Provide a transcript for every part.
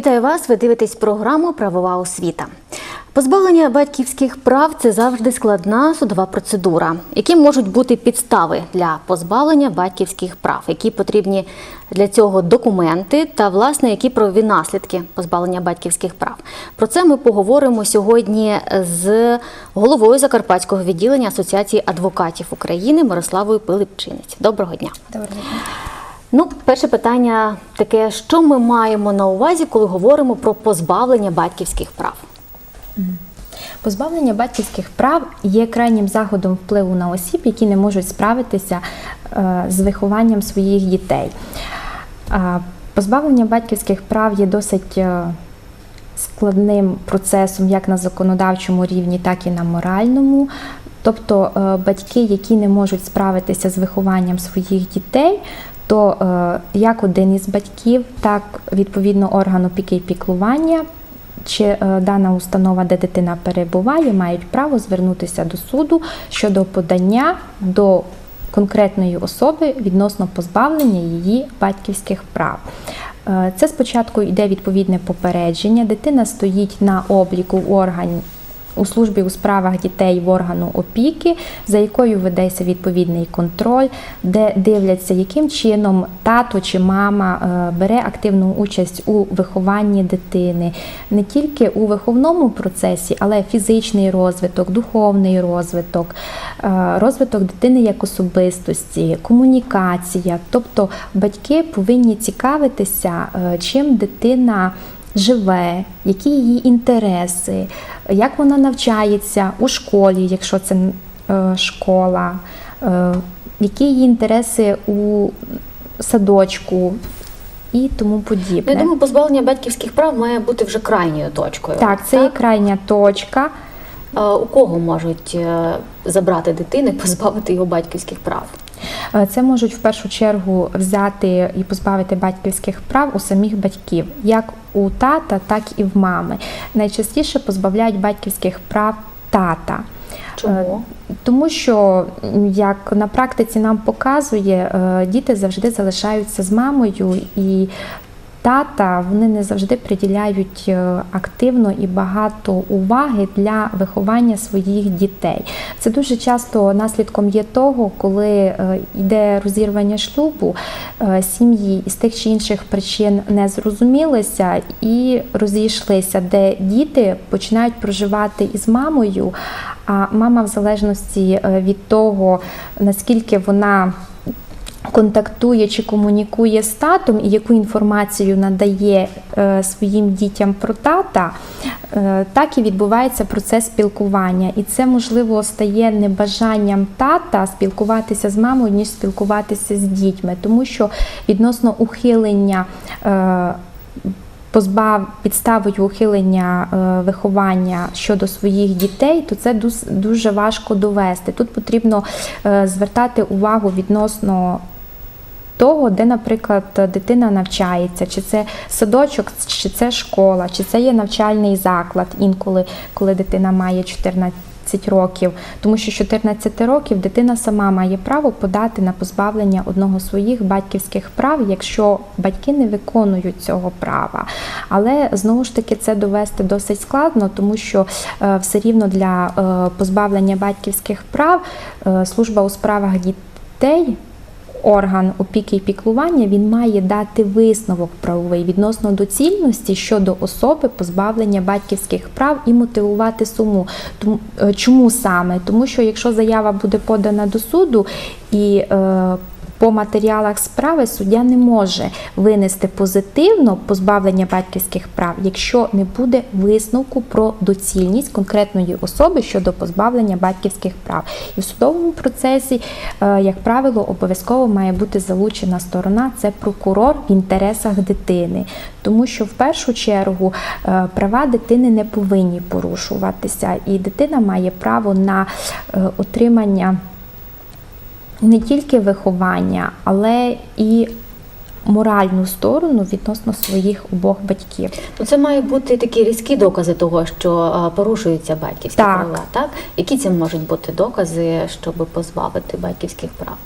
Вітаю вас! Ви дивитесь програму Правова освіта. Позбавлення батьківських прав це завжди складна судова процедура. Які можуть бути підстави для позбавлення батьківських прав, які потрібні для цього документи та власне які правові наслідки позбавлення батьківських прав. Про це ми поговоримо сьогодні з головою Закарпатського відділення Асоціації адвокатів України Мирославою Пилипчинець. Доброго дня. Доброго дня. Ну, перше питання таке: що ми маємо на увазі, коли говоримо про позбавлення батьківських прав? Позбавлення батьківських прав є крайнім заходом впливу на осіб, які не можуть справитися е, з вихованням своїх дітей. Позбавлення батьківських прав є досить е, складним процесом як на законодавчому рівні, так і на моральному. Тобто е, батьки, які не можуть справитися з вихованням своїх дітей, то е, як один із батьків, так відповідно орган опіки і піклування чи е, дана установа, де дитина перебуває, мають право звернутися до суду щодо подання до конкретної особи відносно позбавлення її батьківських прав. Е, Це спочатку йде відповідне попередження. Дитина стоїть на обліку в органі у службі у справах дітей в органу опіки, за якою ведеться відповідний контроль, де дивляться, яким чином тато чи мама е, бере активну участь у вихованні дитини, не тільки у виховному процесі, але фізичний розвиток, духовний розвиток, е, розвиток дитини як особистості, комунікація. Тобто батьки повинні цікавитися, е, чим дитина живе, які її інтереси, як вона навчається у школі, якщо це е, школа, е, які її інтереси у садочку і тому Ну, подібне. я думаю, позбавлення батьківських прав має бути вже крайньою точкою. Так, це є крайня точка. У кого можуть е, забрати дитини, позбавити його батьківських прав? Е, Це можуть в першу чергу взяти і позбавити батьківських прав у самих батьків, як у тата, так і в мами. Найчастіше позбавляють батьківських прав тата. Чому? Е, Тому що, як на практиці нам показує, е, діти завжди залишаються з мамою, і тата вони не завжди приділяють е, активно і багато уваги для виховання своїх дітей. Це дуже часто наслідком є того, коли е, йде розірвання шлюбу, е, сім'ї із тих чи інших причин не зрозумілися і розійшлися, де діти починають проживати із мамою, а мама, в залежності від того, наскільки вона контактує чи комунікує з татом і яку інформацію надає е, своїм дітям про тата, е, так і відбувається процес спілкування. І це, можливо, стає небажанням тата спілкуватися з мамою, ніж спілкуватися з дітьми, тому що відносно ухилення. е, Позбав підставою ухилення виховання щодо своїх дітей, то це дуже важко довести. Тут потрібно звертати увагу відносно того, де, наприклад, дитина навчається, чи це садочок, чи це школа, чи це є навчальний заклад інколи, коли дитина має 14 років, тому що 14 років дитина сама має право подати на позбавлення одного з своїх батьківських прав, якщо батьки не виконують цього права. Але знову ж таки це довести досить складно, тому що е, все рівно для е, позбавлення батьківських прав е, служба у справах дітей. Орган опіки і піклування він має дати висновок правовий відносно доцільності щодо особи позбавлення батьківських прав і мотивувати суму. Тому е, чому саме? Тому що якщо заява буде подана до суду і е, по матеріалах справи суддя не може винести позитивно позбавлення батьківських прав, якщо не буде висновку про доцільність конкретної особи щодо позбавлення батьківських прав. І в судовому процесі, е, як правило, обов'язково має бути залучена сторона це прокурор в інтересах дитини, тому що в першу чергу е, права дитини не повинні порушуватися, і дитина має право на е, отримання не тільки виховання, але і моральну сторону відносно своїх обох батьків. Ну, це має бути такі різкі докази того, що порушуються батьківські Так. права. Так? Які це можуть бути докази, щоб позбавити батьківських прав?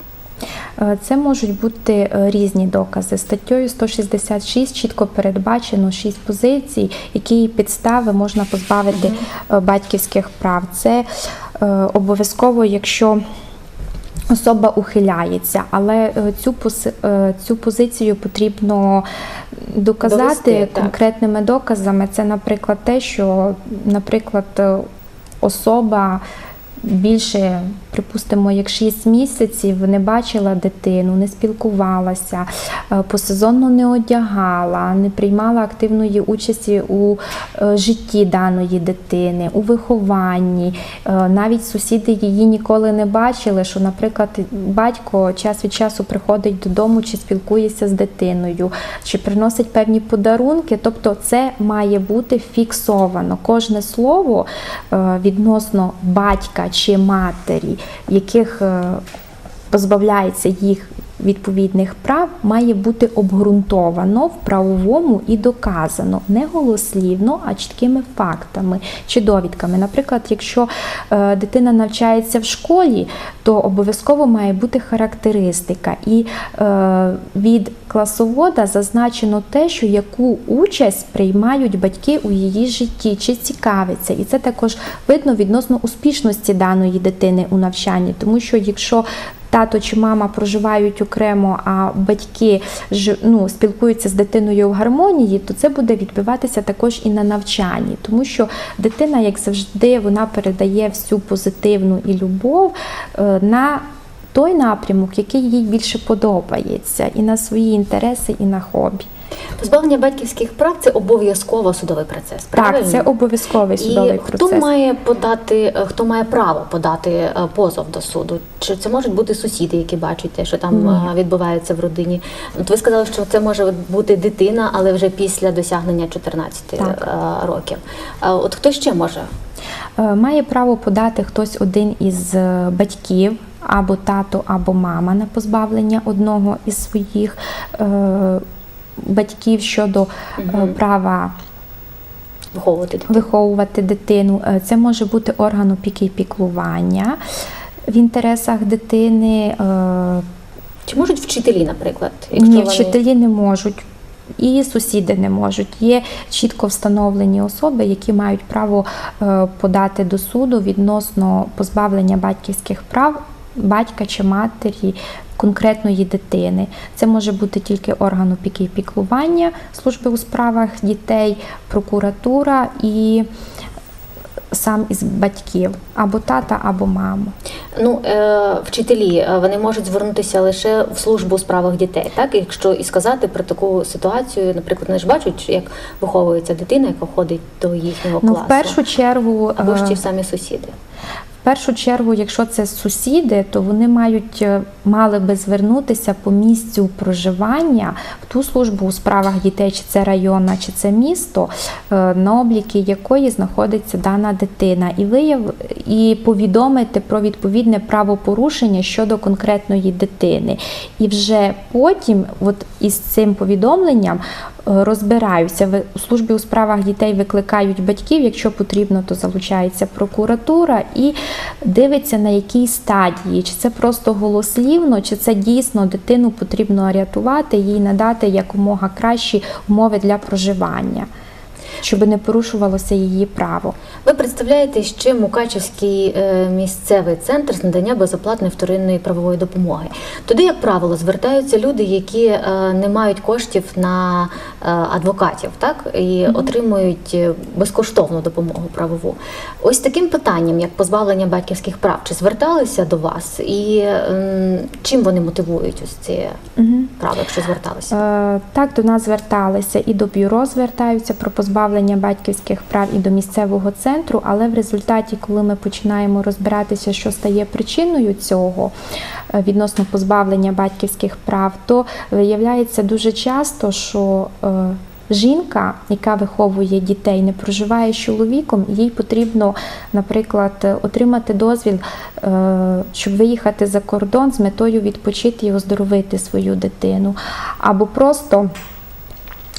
Е, Це можуть бути е, різні докази. Статтею 166 чітко передбачено шість позицій, які підстави можна позбавити е, батьківських прав. Це е, обов'язково, якщо особа ухиляється, але е, цю е, цю позицію потрібно доказати Довести, так. конкретними доказами. Це, наприклад, те, що, наприклад, е, особа. Більше, припустимо, як 6 місяців не бачила дитину, не спілкувалася, е, посезонно не одягала, не приймала активної участі у е, житті даної дитини, у вихованні. Е, Навіть сусіди її ніколи не бачили, що, наприклад, батько час від часу приходить додому чи спілкується з дитиною, чи приносить певні подарунки. Тобто, це має бути фіксовано. Кожне слово відносно батька чи матері, яких е, позбавляється їх відповідних прав, має бути обґрунтовано в правовому і доказано не голослівно, а чіткими фактами чи довідками. Наприклад, якщо е, дитина навчається в школі, то обов'язково має бути характеристика. І е, від класовода зазначено те, що яку участь приймають батьки у її житті, чи цікавиться. І це також видно відносно успішності даної дитини у навчанні, тому що якщо Тато чи мама проживають окремо, а батьки ну, спілкуються з дитиною в гармонії, то це буде відбиватися також і на навчанні, тому що дитина, як завжди, вона передає всю позитивну і любов е, на той напрямок, який їй більше подобається, і на свої інтереси, і на хобі. Позбавлення батьківських прав це обов'язково судовий процес. Правильно? Так, це обов'язковий судовий І процес. хто має подати, е, хто має право подати е, позов до суду? Чи це можуть бути сусіди, які бачать те, що там е, відбувається в родині? От ви сказали, що це може бути дитина, але вже після досягнення 14 Так. років. От хто ще може? Має право подати хтось один із батьків, або тато, або мама на позбавлення одного із своїх е, батьків щодо е, права Виховувати дитину? виховувати дитину. Е, Це може бути орган опіки і піклування в інтересах дитини. е, Чи можуть вчителі, наприклад? Ні, вони- вчителі не можуть. І сусіди не можуть. Є чітко встановлені особи, які мають право е, подати до суду відносно позбавлення батьківських прав батька чи матері конкретної дитини. Це може бути тільки орган опіки і піклування служби у справах дітей, прокуратура і сам із батьків або тата, або мама. Ну, е, вчителі е, вони можуть звернутися лише в службу у справах дітей, так? Якщо і сказати про таку ситуацію, наприклад, вони ж бачать, як виховується дитина, яка ходить до їхнього Ну, класу. в першу чергу Або ж е, ті самі сусіди. Першу чергу, якщо це сусіди, то вони мають е, мали би звернутися по місцю проживання в ту службу у справах дітей, чи це районна, чи це місто, е, на обліки якої знаходиться дана дитина, і вияв і повідомити про відповідне правопорушення щодо конкретної дитини. І вже потім, от із цим повідомленням. Розбираються у службі у справах дітей викликають батьків. Якщо потрібно, то залучається прокуратура і дивиться на якій стадії, чи це просто голослівно, чи це дійсно дитину потрібно рятувати, їй надати якомога кращі умови для проживання, щоб не порушувалося її право. Ви представляєте ще Мукачівський е, місцевий центр з надання безоплатної вторинної правової допомоги. Туди, як правило, звертаються люди, які е, не мають коштів на е, адвокатів, так і отримують е, безкоштовну допомогу правову. Ось таким питанням, як позбавлення батьківських прав, чи зверталися до вас, і чим вони мотивують ось ці права, якщо зверталися? Так, до нас зверталися і до бюро звертаються про позбавлення батьківських прав, і до місцевого центру. Але в результаті, коли ми починаємо розбиратися, що стає причиною цього е, відносно позбавлення батьківських прав, то виявляється дуже часто, що е, Жінка, яка виховує дітей, не проживає з чоловіком, їй потрібно, наприклад, отримати дозвіл, е, щоб виїхати за кордон з метою відпочити і оздоровити свою дитину. Або просто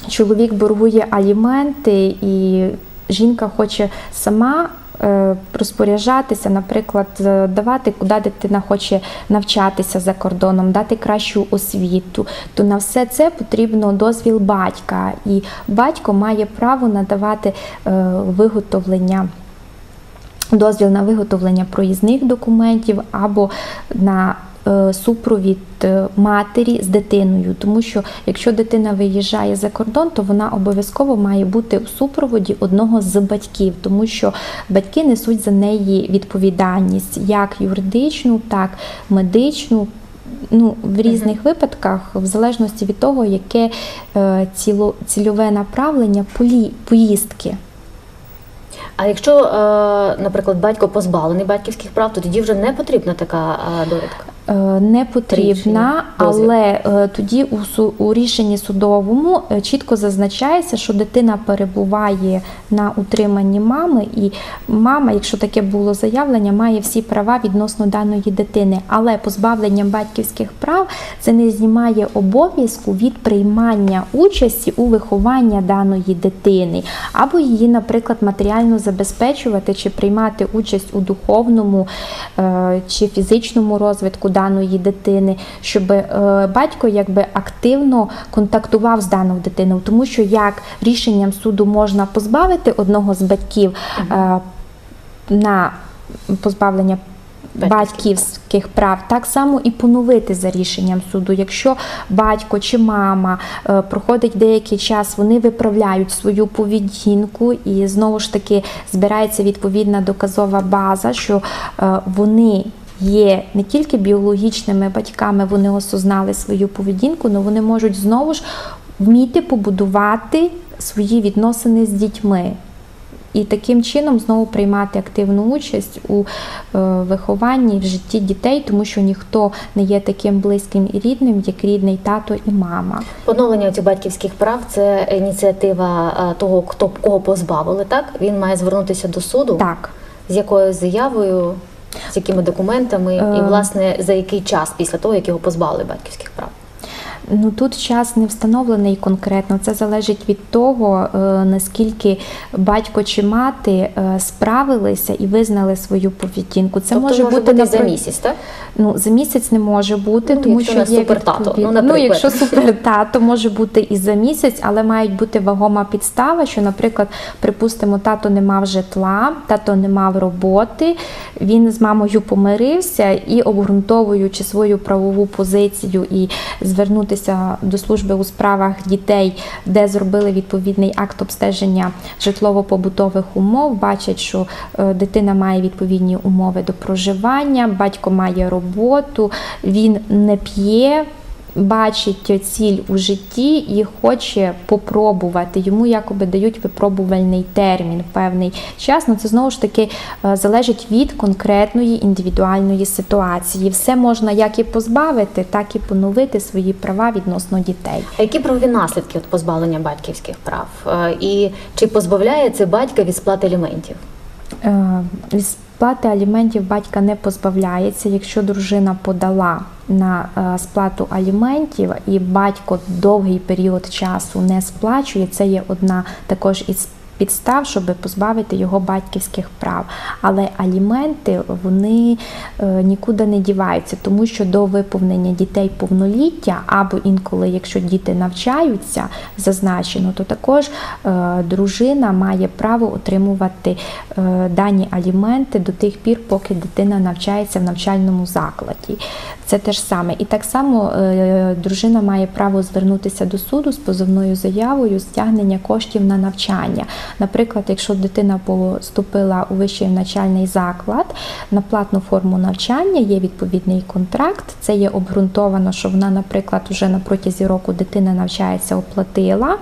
чоловік боргує аліменти, і жінка хоче сама е, розпоряджатися, наприклад, е, давати, куди дитина хоче навчатися за кордоном, дати кращу освіту, то на все це потрібно дозвіл батька, і батько має право надавати е, виготовлення. Дозвіл на виготовлення проїзних документів або на супровід е, матері з дитиною, тому що якщо дитина виїжджає за кордон, то вона обов'язково має бути у супроводі одного з батьків, тому що батьки несуть за неї відповідальність як юридичну, так медичну. Ну, в різних випадках, в залежності від того, яке е, ціло, цільове направлення полі, поїздки. А якщо, е, наприклад, батько позбавлений батьківських прав, то тоді вже не потрібна така е, довідка. Е, Не потрібна, але е, тоді у, су- у рішенні судовому е, чітко зазначається, що дитина перебуває на утриманні мами, і мама, якщо таке було заявлення, має всі права відносно даної дитини. Але позбавленням батьківських прав це не знімає обов'язку від приймання участі у вихованні даної дитини, або її, наприклад, матеріально забезпечувати чи приймати участь у духовному чи фізичному розвитку даної дитини, щоб е, батько якби активно контактував з даною дитиною, тому що як рішенням суду можна позбавити одного з батьків е, на позбавлення Батьківських прав, так само і поновити за рішенням суду. Якщо батько чи мама е, проходить деякий час, вони виправляють свою поведінку, і знову ж таки збирається відповідна доказова база, що вони. Є не тільки біологічними батьками, вони осознали свою поведінку, але вони можуть знову ж вміти побудувати свої відносини з дітьми. І таким чином знову приймати активну участь у е, вихованні в житті дітей, тому що ніхто не є таким близьким і рідним, як рідний тато і мама. Поновлення цих батьківських прав це ініціатива е, того, хто кого позбавили. Так він має звернутися до суду Так. з якою заявою, з якими документами, і Е. власне за який час після того, як його позбавили батьківських прав. Ну тут час не встановлений конкретно. Це залежить від того, е, наскільки батько чи мати е, справилися і визнали свою поведінку. Це тобто може, бути, бути за місяць, так? Ну, за місяць не може бути, Ну, тому що є супертато, ну, відповідь- наприклад. якщо супертато може бути і за місяць, але мають бути вагома підстава, що, наприклад, припустимо, тато не мав житла, тато не мав роботи, він з мамою помирився і обґрунтовуючи свою правову позицію і звернутися до служби у справах дітей, де зробили відповідний акт обстеження житлово-побутових умов, бачать, що е, дитина має відповідні умови до проживання, батько має роботу, він не п'є. Бачить ціль у житті і хоче попробувати. Йому якоби дають випробувальний термін, певний час. Ну це знову ж таки е, залежить від конкретної індивідуальної ситуації. Все можна як і позбавити, так і поновити свої права відносно дітей. А які правові наслідки от позбавлення батьківських прав? Е, І чи позбавляє це батька від сплати аліментів? Е, сплати аліментів батька не позбавляється, якщо дружина подала на е, сплату аліментів і батько довгий період часу не сплачує. Це є одна також із підстав, щоб позбавити його батьківських прав. Але аліменти вони е, нікуди не діваються, тому що до виповнення дітей повноліття, або інколи, якщо діти навчаються, зазначено, то також е, дружина має право отримувати е, дані аліменти до тих пір, поки дитина навчається в навчальному закладі. Це те ж саме. І так само дружина має право звернутися до суду з позовною заявою стягнення коштів на навчання. Наприклад, якщо дитина поступила у вищий навчальний заклад на платну форму навчання, є відповідний контракт. Це є обґрунтовано, що вона, наприклад, вже на протязі року дитина навчається, оплатила.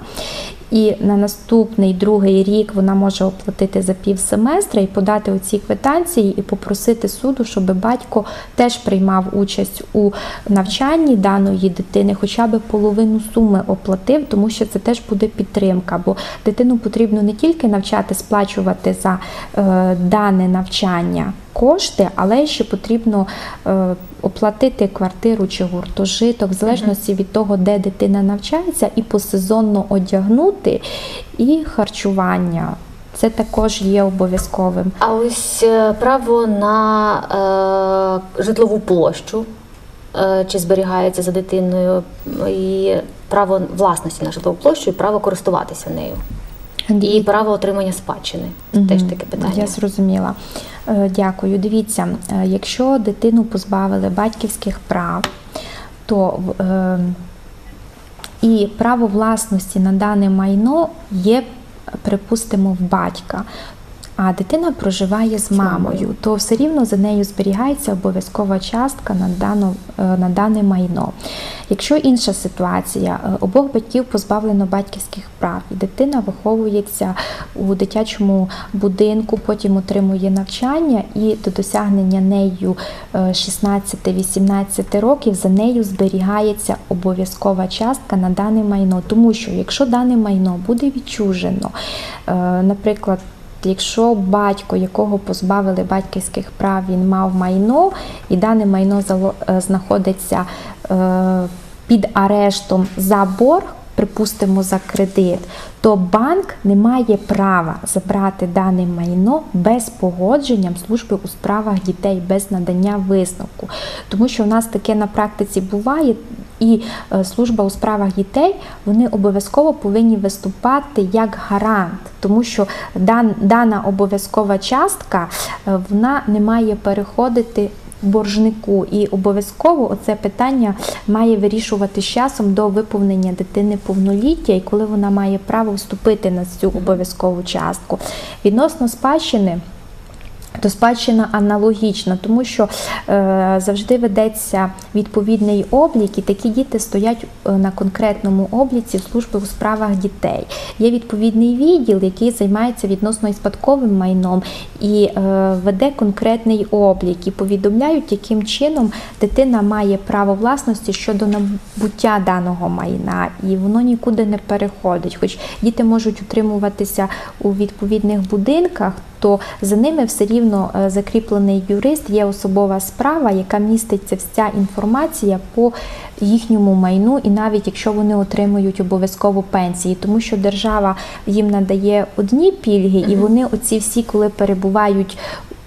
І на наступний другий рік вона може оплатити за пів семестра і подати оці квитанції і попросити суду, щоб батько теж приймав участь у навчанні даної дитини, хоча б половину суми оплатив, тому що це теж буде підтримка. Бо дитину потрібно не тільки навчати сплачувати за е, дане навчання кошти, але ще потрібно е, оплатити квартиру чи гуртожиток, в залежності від того, де дитина навчається, і посезонно одягнути, і харчування. Це також є обов'язковим. А ось е, право на е, житлову площу. е, Чи зберігається за дитиною і право власності на житлову площу, і право користуватися нею, і право отримання спадщини. Це теж таке питання. Я зрозуміла. Е, Дякую. Дивіться, е, якщо дитину позбавили батьківських прав, то е, і право власності на дане майно є, припустимо, в батька. А дитина проживає з мамою, то все рівно за нею зберігається обов'язкова частка на, дану, е, на дане майно. Якщо інша ситуація, е, обох батьків позбавлено батьківських прав, і дитина виховується у дитячому будинку, потім отримує навчання, і до досягнення нею е, 16-18 років за нею зберігається обов'язкова частка на дане майно. Тому що якщо дане майно буде відчужено, е, наприклад, Якщо батько, якого позбавили батьківських прав, він мав майно, і дане майно е, знаходиться е, під арештом за борг, припустимо, за кредит, то банк не має права забрати дане майно без погодження служби у справах дітей, без надання висновку. Тому що в нас таке на практиці буває. І е, служба у справах дітей вони обов'язково повинні виступати як гарант, тому що дана обов'язкова частка е, вона не має переходити боржнику, і обов'язково оце питання має вирішувати з часом до виповнення дитини повноліття, і коли вона має право вступити на цю обов'язкову частку. Відносно спадщини. То спадщина аналогічна, тому що е, завжди ведеться відповідний облік, і такі діти стоять е, на конкретному обліці служби у справах дітей. Є відповідний відділ, який займається відносно і спадковим майном і е, веде конкретний облік, і повідомляють, яким чином дитина має право власності щодо набуття даного майна, і воно нікуди не переходить. Хоч діти можуть утримуватися у відповідних будинках то за ними все рівно е, закріплений юрист, є особова справа, яка міститься вся інформація по їхньому майну, і навіть якщо вони отримують обов'язково пенсії, тому що держава їм надає одні пільги, і вони оці всі, коли перебувають.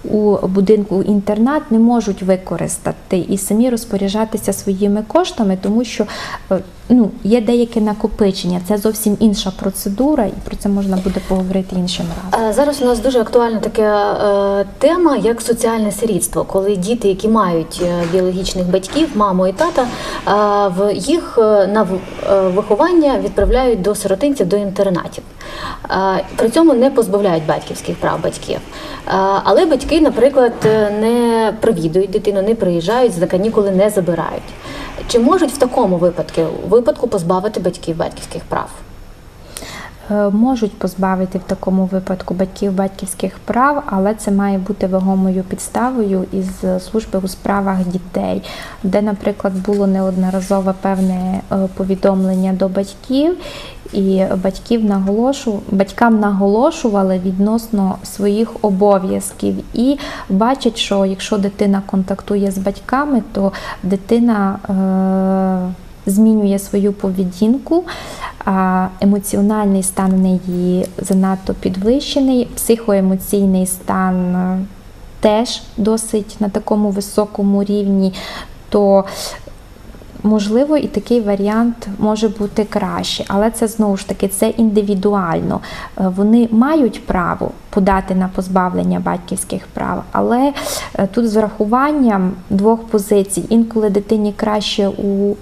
У будинку інтернат не можуть використати. І самі розпоряджатися своїми коштами, тому що е, ну, є деяке накопичення. Це зовсім інша процедура, і про це можна буде поговорити іншим разом. Е, Зараз у нас дуже актуальна така е, тема, як соціальне сирітство, коли діти, які мають е, біологічних батьків, маму і тата, в їх на виховання відправляють до сиротинців, до інтернатів. При цьому не позбавляють батьківських прав батьків. Але батьки, наприклад, не провідують дитину, не приїжджають, за канікули не забирають. Чи можуть в такому випадку, випадку позбавити батьків батьківських прав? Е, Можуть позбавити в такому випадку батьків батьківських прав, але це має бути вагомою підставою із служби у справах дітей, де, наприклад, було неодноразове певне е, повідомлення до батьків, і батьків наголошу, батькам наголошували відносно своїх обов'язків і бачать, що якщо дитина контактує з батьками, то дитина. Е- змінює свою поведінку, емоціональний стан в неї занадто підвищений, психоемоційний стан е, теж досить на такому високому рівні, то Можливо, і такий варіант може бути краще, але це знову ж таки це індивідуально. Е, Вони мають право подати на позбавлення батьківських прав, але е, тут з врахуванням двох позицій: інколи дитині краще у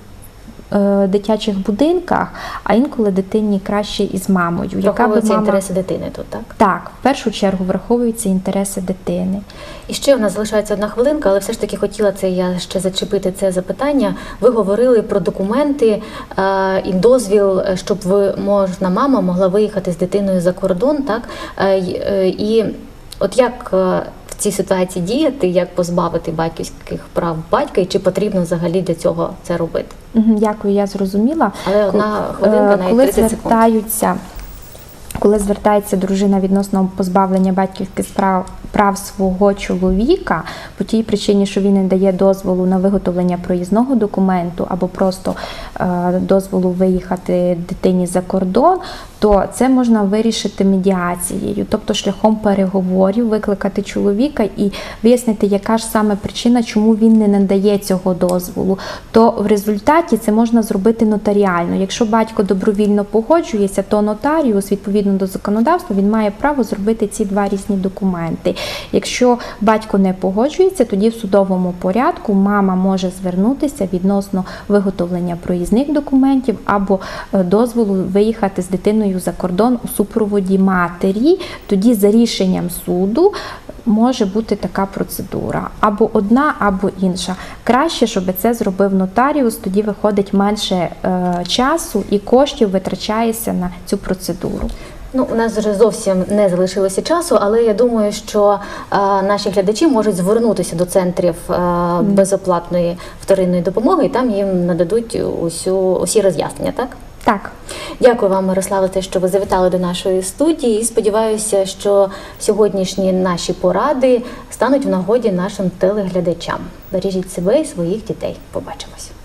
дитячих будинках, а інколи дитині краще із мамою. Яка би Враховуються мама... інтереси дитини тут, так? Так, в першу чергу враховуються інтереси дитини. І ще в нас залишається одна хвилинка, але все ж таки хотіла це я ще зачепити це запитання. Ви говорили про документи е, і дозвіл, е, щоб ви можна мама могла виїхати з дитиною за кордон, так Е, е, і от як е, цій ситуації діяти, як позбавити батьківських прав батька, і чи потрібно взагалі для цього це робити? Дякую, я зрозуміла. Але одна хвилинка, е, навіть 30 секунд. звертаються коли звертається дружина відносно позбавлення батьківських прав, прав свого чоловіка по тій причині, що він не дає дозволу на виготовлення проїзного документу або просто е, дозволу виїхати дитині за кордон, то це можна вирішити медіацією, тобто шляхом переговорів, викликати чоловіка і вияснити, яка ж саме причина, чому він не надає цього дозволу. То в результаті це можна зробити нотаріально. Якщо батько добровільно погоджується, то нотаріус, відповідно до законодавства, він має право зробити ці два різні документи. Якщо батько не погоджується, тоді в судовому порядку мама може звернутися відносно виготовлення проїзних документів або е, дозволу виїхати з дитиною за кордон у супроводі матері. Тоді за рішенням суду може бути така процедура або одна, або інша. Краще, щоб це зробив нотаріус, тоді виходить менше е, часу і коштів витрачається на цю процедуру. Ну, у нас вже зовсім не залишилося часу, але я думаю, що е, наші глядачі можуть звернутися до центрів е, безоплатної вторинної допомоги, і там їм нададуть усю усі роз'яснення, так? Так. Дякую вам, Мирославе, те, що ви завітали до нашої студії. І сподіваюся, що сьогоднішні наші поради стануть в нагоді нашим телеглядачам. Бережіть себе і своїх дітей. Побачимось.